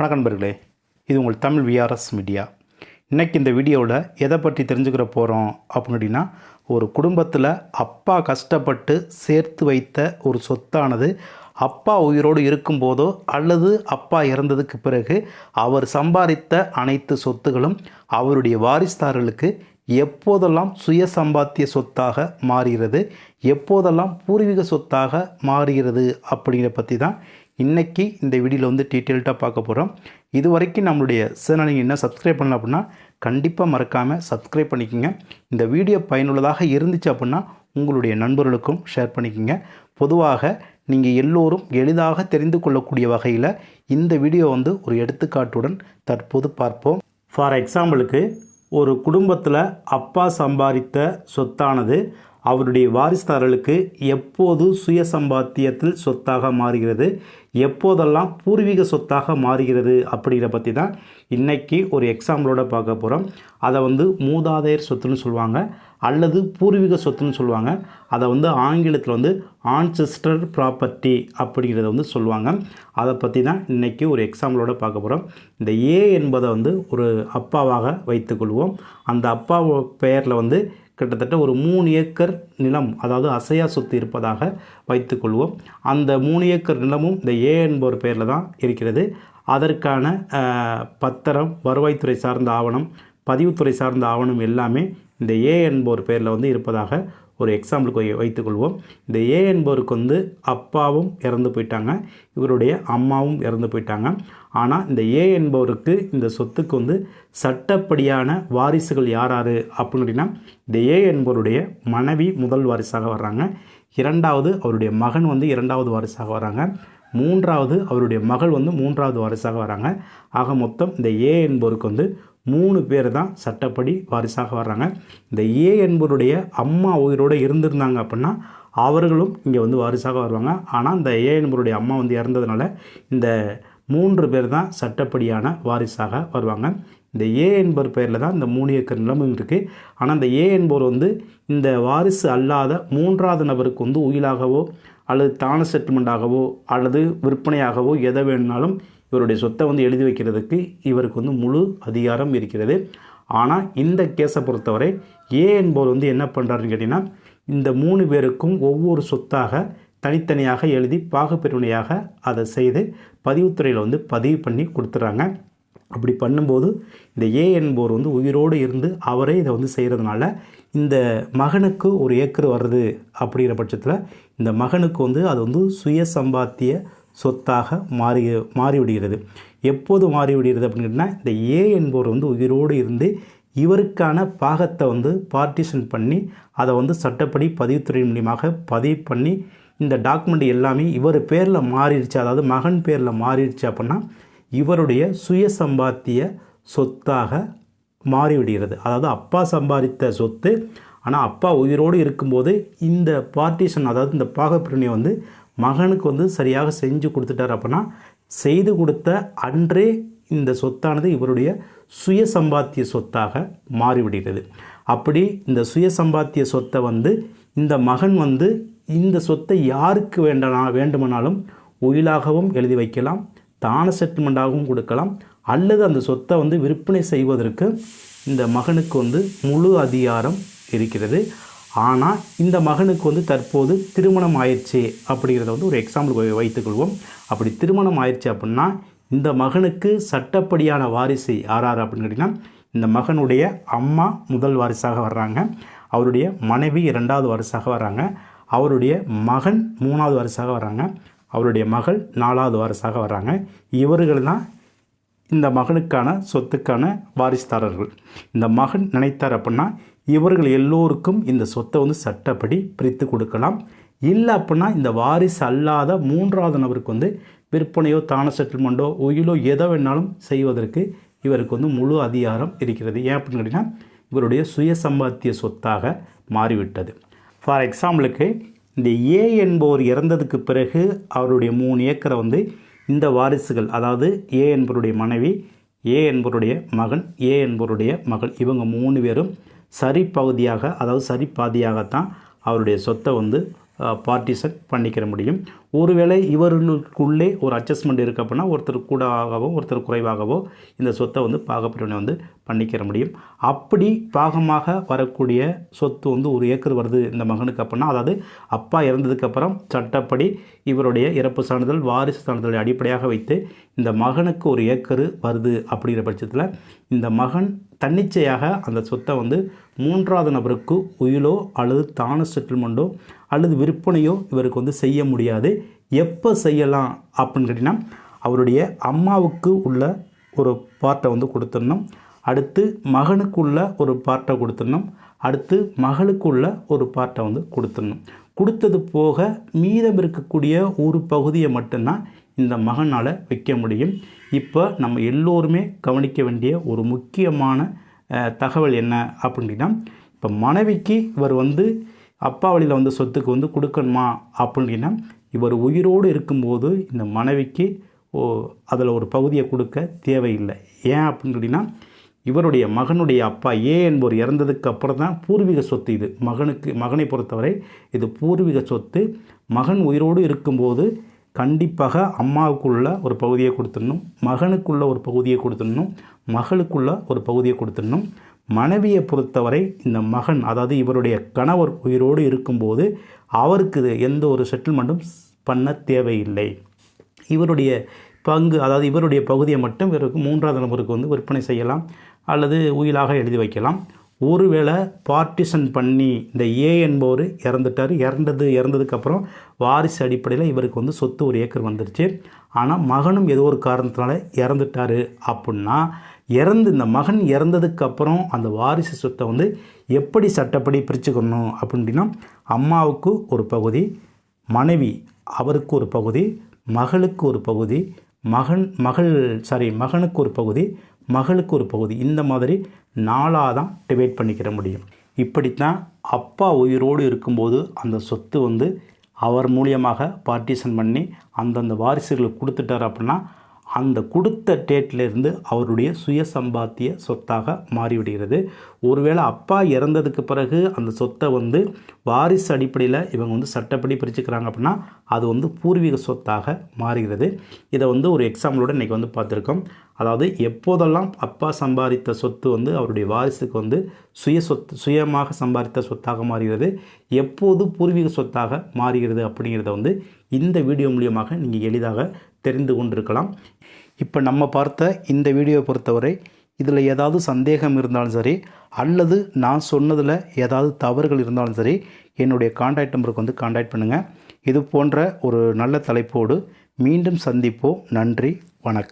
வணக்கம் நண்பர்களே. இது உங்கள் தமிழ் விஆர்எஸ் மீடியா இன்றைக்கி இந்த வீடியோவில் எதை பற்றி தெரிஞ்சுக்கிற போகிறோம் அப்படின்னா ஒரு குடும்பத்தில் அப்பா கஷ்டப்பட்டு சேர்த்து வைத்த ஒரு சொத்தானது அப்பா உயிரோடு இருக்கும்போதோ அல்லது அப்பா இறந்ததுக்கு பிறகு அவர் சம்பாதித்த அனைத்து சொத்துகளும் அவருடைய வாரிசுதாரர்களுக்கு எப்போதெல்லாம் சுய சம்பாத்திய சொத்தாக மாறுகிறது எப்போதெல்லாம் பூர்வீக சொத்தாக மாறுகிறது அப்படிங்கிற பற்றி தான் இன்றைக்கி இந்த வீடியோவில் வந்து டீட்டெயில்டாக பார்க்க போகிறோம் இது வரைக்கும் நம்மளுடைய சேனலை நீங்கள் என்ன சப்ஸ்கிரைப் பண்ணல அப்படின்னா கண்டிப்பாக மறக்காமல் சப்ஸ்கிரைப் பண்ணிக்கோங்க. இந்த வீடியோ பயனுள்ளதாக இருந்துச்சு அப்படின்னா உங்களுடைய நண்பர்களுக்கும் ஷேர் பண்ணிக்கோங்க. பொதுவாக நீங்கள் எல்லோரும் எளிதாக தெரிந்து கொள்ளக்கூடிய வகையில் இந்த வீடியோ வந்து ஒரு எடுத்துக்காட்டுடன் தற்போது பார்ப்போம். ஃபார் எக்ஸாம்பிளுக்கு ஒரு குடும்பத்தில் அப்பா சம்பாதித்த சொத்தானது அவருடைய வாரிசுதாரர்களுக்கு எப்போது சுய சம்பாத்தியத்தில் சொத்தாக மாறுகிறது எப்போதெல்லாம் பூர்வீக சொத்தாக மாறுகிறது அப்படிங்கிற பற்றி தான் இன்றைக்கி ஒரு எக்ஸாம்பிளோட பார்க்க போகிறோம் அதை வந்து மூதாதையர் சொத்துன்னு சொல்லுவாங்க அல்லது பூர்வீக சொத்துன்னு சொல்லுவாங்க. அதை வந்து ஆங்கிலத்தில் வந்து ஆன்செஸ்டர் ப்ராப்பர்ட்டி அப்படிங்கிறத வந்து சொல்லுவாங்க. அதை பற்றி தான் இன்றைக்கி ஒரு எக்ஸாம்பிளோட பார்க்க போகிறோம் இந்த ஏ என்பதை வந்து ஒரு அப்பாவாக வைத்துக்கொள்வோம். அந்த அப்பா பெயரில் வந்து கிட்டத்தட்ட ஒரு மூணு ஏக்கர் நிலம் அதாவது அசையா சொத்து இருப்பதாக வைத்துக்கொள்வோம் அந்த மூணு ஏக்கர் நிலமும் இந்த ஏ என்பவர் பெயரில் தான் இருக்கிறது. அதற்கான பத்திரம் வருவாய்த்துறை சார்ந்த ஆவணம் பதிவுத்துறை சார்ந்த ஆவணம் எல்லாமே இந்த ஏ என்பவர் பெயரில் வந்து இருப்பதாக ஒரு எக்ஸாம்பிளுக்கு வைத்துக்கொள்வோம். இந்த ஏ என்பவருக்கு வந்து அப்பாவும் இறந்து போயிட்டாங்க. இவருடைய அம்மாவும் இறந்து போயிட்டாங்க. ஆனால் இந்த ஏ என்பவருக்கு இந்த சொத்துக்கு வந்து சட்டப்படியான வாரிசுகள் யார் யார் அப்படின்னா இந்த ஏ என்பவருடைய மனைவி முதல் வாரிசாக வர்றாங்க. இரண்டாவது அவருடைய மகன் வந்து இரண்டாவது வாரிசாக வராங்க மூன்றாவது அவருடைய மகள் வந்து மூன்றாவது வாரிசாக வராங்க ஆக மொத்தம் இந்த ஏ என்பவருக்கு வந்து மூணு பேர் தான் சட்டப்படி வாரிசாக வர்றாங்க. இந்த ஏ என்பவருடைய அம்மா உயிரோடு இருந்திருந்தாங்க அப்படின்னா அவர்களும் இங்கே வந்து வாரிசாக வருவாங்க. ஆனால் இந்த ஏ என்பவருடைய அம்மா வந்து இறந்ததுனால இந்த மூன்று பேர் தான் சட்டப்படியான வாரிசாக வருவாங்க. இந்த ஏ என்பவர் பெயரில் தான் இந்த மூணு ஏக்கர் நிலமும் இருக்குது ஆனால் இந்த ஏ என்பவர் வந்து இந்த வாரிசு அல்லாத மூன்றாவது நபருக்கு வந்து உயிலாகவோ அல்லது தான செட்டில்மெண்ட்டாகவோ அல்லது விற்பனையாகவோ எதை வேணுனாலும் இவருடைய சொத்தை வந்து எழுதி வைக்கிறதுக்கு இவருக்கு வந்து முழு அதிகாரம் இருக்கிறது. ஆனால் இந்த கேஸை பொறுத்தவரை ஏ என்பவர் வந்து என்ன பண்ணுறாருன்னு கேட்டிங்கன்னா இந்த மூணு பேருக்கும் ஒவ்வொரு சொத்தாக தனித்தனியாக எழுதி பாகுப்பிரிவினையாக அதை செய்து பதிவுத்துறையில் வந்து பதிவு பண்ணி கொடுத்துட்றாங்க அப்படி பண்ணும்போது இந்த ஏ என்பவர் வந்து உயிரோடு இருந்து அவரே இதை வந்து செய்கிறதுனால இந்த மகனுக்கு ஒரு ஏக்கர் வருது அப்படிங்கிற பட்சத்தில் இந்த மகனுக்கு வந்து அது வந்து சுய சம்பாத்திய சொத்தாக மாறி மாறிவிடுகிறது. எப்போது மாறிவிடுகிறது அப்படின்னா இந்த ஏ என்பவர் வந்து உயிரோடு இருந்து இவருக்கான பாகத்தை வந்து பார்ட்டிஷன் பண்ணி அதை வந்து சட்டப்படி பதிவுத்துறை மூலியமாக பதிவு பண்ணி இந்த டாக்குமெண்ட் எல்லாமே இவர் பேரில் மாறிடுச்சு. அதாவது மகன் பேரில் மாறிடுச்சு அப்படின்னா இவருடைய சுய சம்பாத்திய சொத்தாக மாறிவிடுகிறது. அதாவது அப்பா சம்பாதித்த சொத்து ஆனால் அப்பா உயிரோடு இருக்கும்போது இந்த பார்ட்டிஷன் அதாவது இந்த பாகப்பிரிவினை வந்து மகனுக்கு வந்து சரியாக செஞ்சு கொடுத்துட்டார் அப்படின்னா செய்து கொடுத்த அன்றே இந்த சொத்தானது இவருடைய சுய சம்பாத்திய சொத்தாக மாறிவிடுகிறது. அப்படி இந்த சுய சம்பாத்திய சொத்தை வந்து இந்த மகன் வந்து இந்த சொத்தை யாருக்கு வேண்டனா வேண்டுமானாலும் உயிலாகவும் எழுதி வைக்கலாம் தான செட்டில்மெண்ட்டாகவும் கொடுக்கலாம் அல்லது அந்த சொத்தை வந்து விற்பனை செய்வதற்கு இந்த மகனுக்கு வந்து முழு அதிகாரம் இருக்கிறது. ஆனால் இந்த மகனுக்கு வந்து தற்போது திருமணம் ஆயிடுச்சு அப்படிங்கிறத வந்து ஒரு எக்ஸாம்பிள் வைத்துக்கொள்வோம் அப்படி திருமணம் ஆயிடுச்சு அப்படின்னா இந்த மகனுக்கு சட்டப்படியான வாரிசு யார் யார் அப்படின்னு கேட்டிங்கன்னா இந்த மகனுடைய அம்மா முதல் வாரிசாக வர்றாங்க. அவருடைய மனைவி இரண்டாவது வாரிசாக வர்றாங்க. அவருடைய மகன் மூணாவது வாரிசாக வர்றாங்க. அவருடைய மகள் நாலாவது வாரிசாக வர்றாங்க. இவர்கள் தான் இந்த மகனுக்கான சொத்துக்கான வாரிசுதாரர்கள். இந்த மகன் நினைத்தார் அப்படின்னா இவர்கள் எல்லோருக்கும் இந்த சொத்தை வந்து சட்டப்படி பிரித்து கொடுக்கலாம். இல்லை அப்படின்னா இந்த வாரிசு அல்லாத மூன்றாவது நபருக்கு வந்து விற்பனையோ தான செட்டில்மெண்ட்டோ உயிலோ எதை வேணாலும் செய்வதற்கு இவருக்கு வந்து முழு அதிகாரம் இருக்கிறது. ஏன் அப்படின்னு கேட்டிங்கன்னா இவருடைய சுய சம்பாத்திய சொத்தாக மாறிவிட்டது. ஃபார் எக்ஸாம்பிளுக்கு இந்த ஏ என்பவர் இறந்ததுக்கு பிறகு அவருடைய மூணு ஏக்கரை வந்து இந்த வாரிசுகள் அதாவது ஏ என்பவருடைய மனைவி ஏ என்பவருடைய மகன் ஏ என்பவருடைய மகள் இவங்க மூணு பேரும் சரி பகுதியாக அதாவது சரி பாதியாகத்தான் அவருடைய சொத்தை வந்து பார்ட்டிசன் பண்ணிக்கிற முடியும். ஒருவேளை இவர்களுக்குள்ளே ஒரு அட்ஜஸ்ட்மெண்ட் இருக்குது அப்படின்னா ஒருத்தர் கூடாகவோ ஒருத்தர் குறைவாகவோ இந்த சொத்தை வந்து பாகப்பிரிவினை வந்து பண்ணிக்கிற முடியும். அப்படி பாகமாக வரக்கூடிய சொத்து வந்து ஒரு ஏக்கர் வருது இந்த மகனுக்கு அப்படின்னா அதாவது அப்பா இறந்ததுக்கப்புறம் சட்டப்படி இவருடைய இறப்பு சான்றிதழ் வாரிசு சான்றிதழை அடிப்படையாக வைத்து இந்த மகனுக்கு ஒரு ஏக்கரு வருது அப்படிங்கிற பட்சத்தில் இந்த மகன் தன்னிச்சையாக அந்த சொத்தை வந்து மூன்றாவது நபருக்கு உயிலோ அல்லது தான செட்டில்மெண்ட்டோ அல்லது விற்பனையோ இவருக்கு வந்து செய்ய முடியாது. எப்போ செய்யலாம் அப்படின்னு கேட்டிங்கன்னா அவருடைய அம்மாவுக்கு உள்ள ஒரு பார்ட்டை வந்து கொடுத்துடணும். அடுத்து மகனுக்குள்ள ஒரு பார்ட்டை கொடுத்துடணும். அடுத்து மகளுக்குள்ள ஒரு பார்ட்டை வந்து கொடுத்துடணும். கொடுத்தது போக மீதம் இருக்கக்கூடிய ஒரு பகுதியை மட்டும்தான் இந்த மகனால் வைக்க முடியும். இப்போ நம்ம எல்லோருமே கவனிக்க வேண்டிய ஒரு முக்கியமான தகவல் என்ன அப்படின்னா இப்போ மனைவிக்கு இவர் வந்து அப்பா வழியில் வந்து சொத்துக்கு வந்து கொடுக்கணுமா அப்படின்னா இவர் உயிரோடு இருக்கும்போது இந்த மனைவிக்கு ஓ அதில் ஒரு பகுதியை கொடுக்க தேவையில்லை. ஏன் அப்படின்னு கேட்டிங்கன்னா இவருடைய மகனுடைய அப்பா ஏ என்பவர் இறந்ததுக்கு அப்புறம் தான் பூர்வீக சொத்து இது. மகனுக்கு மகனை பொறுத்தவரை இது பூர்வீக சொத்து. மகன் உயிரோடு இருக்கும்போது கண்டிப்பாக அம்மாவுக்குள்ள ஒரு பகுதியை கொடுத்துடணும் மகனுக்குள்ள ஒரு பகுதியை கொடுத்துடணும் மகளுக்குள்ள ஒரு பகுதியை கொடுத்துடணும். மனைவியை பொறுத்தவரை இந்த மகன் அதாவது இவருடைய கணவர் உயிரோடு இருக்கும்போது அவருக்கு எந்த ஒரு செட்டில்மெண்ட்டும் பண்ண தேவையில்லை. இவருடைய பங்கு அதாவது இவருடைய பகுதியை மட்டும் இவருக்கு மூன்றாவது நபருக்கு வந்து விற்பனை செய்யலாம் அல்லது உயிலாக எழுதி வைக்கலாம். ஒருவேளை பார்ட்டிஷன் பண்ணி இந்த ஏ என்பவர் இறந்துட்டார் இறந்தது இறந்ததுக்கப்புறம் வாரிசு அடிப்படையில் இவருக்கு வந்து சொத்து ஒரு ஏக்கர் வந்துருச்சு. ஆனால் மகனும் ஏதோ ஒரு காரணத்தினால இறந்துட்டார் அப்படின்னா இறந்து இந்த மகன் இறந்ததுக்கப்புறம் அந்த வாரிசு சொத்தை வந்து எப்படி சட்டப்படி பிரிச்சுக்கணும் அப்படின்னா அம்மாவுக்கு ஒரு பகுதி மனைவி அவருக்கு ஒரு பகுதி மகளுக்கு ஒரு பகுதி மகன் மகள் சாரி மகனுக்கு ஒரு பகுதி மகளுக்கு ஒரு பகுதி. இந்த மாதிரி நாளாக தான் டிவைட் பண்ணிக்கிற முடியும். இப்படித்தான் அப்பா உயிரோடு இருக்கும்போது அந்த சொத்து வந்து அவர் மூலியமாக பார்ட்டிஷன் பண்ணி அந்தந்த வாரிசுகளுக்கு கொடுத்துட்டார் அப்படின்னா அந்த கொடுத்த டேட்லேருந்து அவருடைய சுய சம்பாத்திய சொத்தாக மாறிவிடுகிறது. ஒருவேளை அப்பா இறந்ததுக்கு பிறகு அந்த சொத்தை வந்து வாரிசு அடிப்படையில் இவங்க வந்து சட்டப்படி பிரிச்சுக்கிறாங்க அப்படின்னா அது வந்து பூர்வீக சொத்தாக மாறுகிறது. இதை வந்து ஒரு எக்ஸாம்பிளோட இன்றைக்கி வந்து பார்த்துருக்கோம். அதாவது எப்போதெல்லாம் அப்பா சம்பாதித்த சொத்து வந்து அவருடைய வாரிசுக்கு வந்து சுய சொத்து சுயமாக சம்பாதித்த சொத்தாக மாறுகிறது எப்போது பூர்வீக சொத்தாக மாறுகிறது அப்படிங்கிறத வந்து இந்த வீடியோ மூலியமாக நீங்கள் எளிதாக தெரிந்து கொண்டிருக்கலாம். இப்போ நம்ம பார்த்த இந்த வீடியோவை பொறுத்தவரை இதில் ஏதாவது சந்தேகம் இருந்தாலும் சரி அல்லது நான் சொன்னதில் ஏதாவது தவறுகள் இருந்தாலும் சரி என்னுடைய காண்டாக்ட் நம்பருக்கு வந்து காண்டாக்ட் பண்ணுங்கள் இது போன்ற ஒரு நல்ல தலைப்போடு மீண்டும் சந்திப்போம். நன்றி வணக்கம்.